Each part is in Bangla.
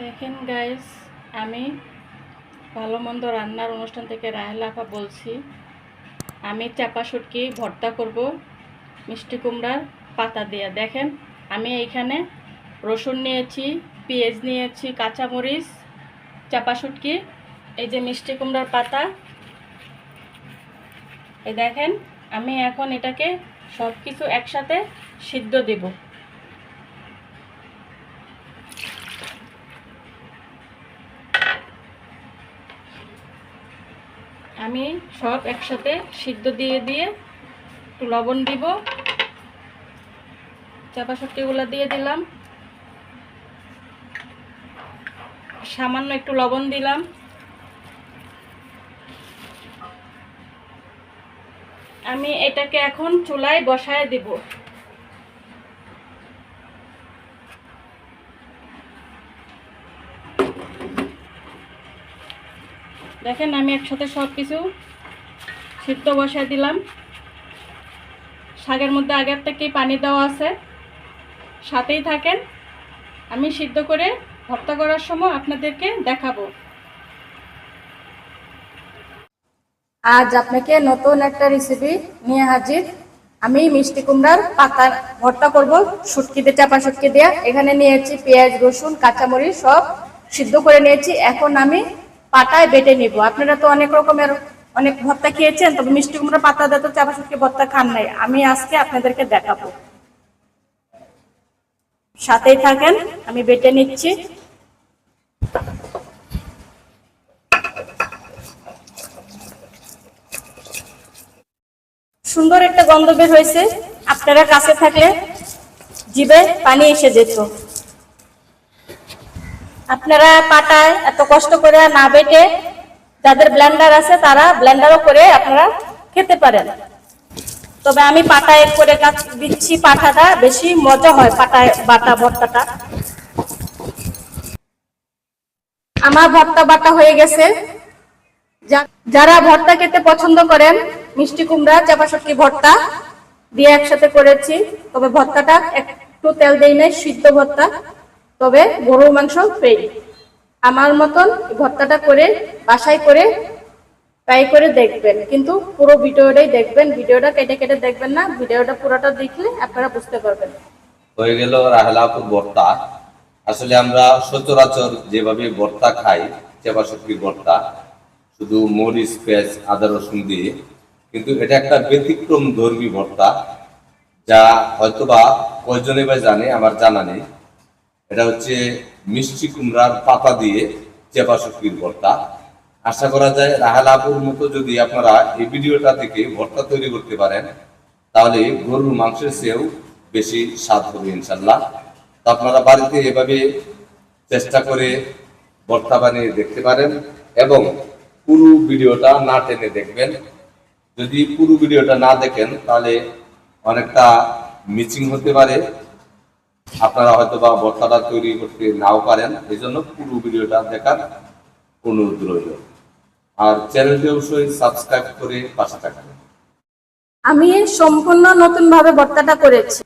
দেখেন গাইস আমি ভালো মন্দ রান্নার অনুষ্ঠান থেকে রাহেল আপা বলছি। আমি চাপা শুটকি ভর্তা করব, মিষ্টি কুমড়ার পাতা দিয়ে। দেখেন, আমি এইখানে রসুন নিয়েছি, পেঁয়াজ নিয়েছি, কাঁচামরিচ, চাপা শুটকি, এই যে মিষ্টি কুমড়ার পাতা। এই দেখেন, আমি এখন এটাকে সব কিছু একসাথে সিদ্ধ দেবো। আমি সব একসাথে সিদ্ধ দিয়ে দিয়ে একটু লবণ দিব। চাপা শুটকিগুলো দিয়ে দিলাম। সামান্য একটু লবণ দিলাম। আমি এটাকে এখন চুলায় বসায় দিব। দেখেন, আমি একসাথে সব কিছু সিদ্ধ বসায় দিলাম। শাকের মধ্যে আগের থেকেই পানি দেওয়া আছে, সাথেই থাকেন। আমি সিদ্ধ করে ভর্তা করার সময় আপনাদেরকে দেখাবো। আজ আপনাকে নতুন একটা রেসিপি নিয়ে হাজির। আমি মিষ্টি কুমড়ার পাতা ভর্তা করব, শুটকি দিয়ে, চাপা শুটকি দিয়ে। এখানে নিয়েছি পেঁয়াজ, রসুন, কাঁচামরিচ সব সিদ্ধ করে নিয়েছি। এখন আমি পাতায় বেটে নিব। আপনারা তো অনেক রকমের, অনেক ভর্তা খেয়েছেন, তবে মিষ্টি কুমড়ার পাতা দিয়ে তো চাপা শুটকি ভর্তা খান নাই। আমি আজকে আপনাদেরকে দেখাবো। সাথেই থাকেন, আমি বেটে নিচ্ছি। সুন্দর একটা গন্ধ বের হয়েছে। আপনারা কাছে থাকলে জিবে পানি এসে যেত। আপনারা পাটায় এত কষ্ট করে না বেটে যাদের ব্লেন্ডার আছে তারা ব্লেন্ডারও করে আপনারা খেতে পারেন। তবে আমি পাটায় করে কাজ দিচ্ছি পাঠাটা বেশি মজা হয় পাটায় বাটা, ভর্তাটা। আমার ভর্তা বাটা হয়ে গেছে। যারা ভর্তা খেতে পছন্দ করেন, মিষ্টি কুমড়া, চাপা শুটকি ভর্তা দিয়ে একসাথে করেছি। তবে ভর্তাটা একটু তেল দেই নাই, সিদ্ধ ভর্তা। তবে গরুর মাংস ফ্রি আমার মতন ভর্তাটা করে বাসায় করে ট্রাই করে দেখবেন। কিন্তু পুরো ভিডিওটাই দেখবেন। ভিডিওটা কেটে কেটে দেখবেন না। ভিডিওটা পুরোটা দেখলে আপনারা বুঝতে পারবেন। হয়ে গেল রাহেলাপুর ভর্তা। আসলে আমরা সচরাচর যেভাবে ভর্তা খাই চেপা শুটকির ভর্তা, শুধু মরিচ, পেঁয়াজ, আদা, রসুন দিয়ে, কিন্তু এটা একটা ব্যতিক্রম ধর্মী ভর্তা, যা হয়তোবা কয়জনে বা জানে, আমার জানা নেই। এটা হচ্ছে মিষ্টি কুমড়ার পাতা দিয়ে চেপা শুটকির ভর্তা। আশা করা যায় রাহেলাপুর মতো যদি আপনারা এই ভিডিওটা থেকে ভর্তা তৈরি করতে পারেন, তাহলে গরুর মাংসের চেয়েও বেশি স্বাদ হবে ইনশাল্লাহ তো আপনারা বাড়িতে এভাবে চেষ্টা করে ভর্তা বানিয়ে দেখতে পারেন এবং পুরো ভিডিওটা না টেনে দেখবেন। যদি পুরো ভিডিওটা না দেখেন, তাহলে অনেকটা মিচিং হতে পারে। আপনারা হয়তো বা ভর্তাটা তৈরি করতে নাও পারেন। এই জন্য পুরো ভিডিওটা দেখার অনুরোধ রইল। আর চ্যানেলটি অবশ্যই সাবস্ক্রাইব করে পাশে থাকবেন। আমি সম্পূর্ণ নতুন ভাবে ভর্তাটা করেছি।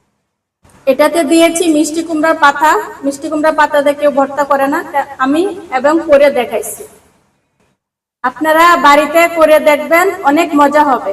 এটাতে দিয়েছি মিষ্টি কুমড়ার পাতা। মিষ্টি কুমড়ার পাতা দিয়ে কেউ ভর্তা করে না। আমি এবং করে দেখাইছি। আপনারা বাড়িতে করে দেখবেন, অনেক মজা হবে।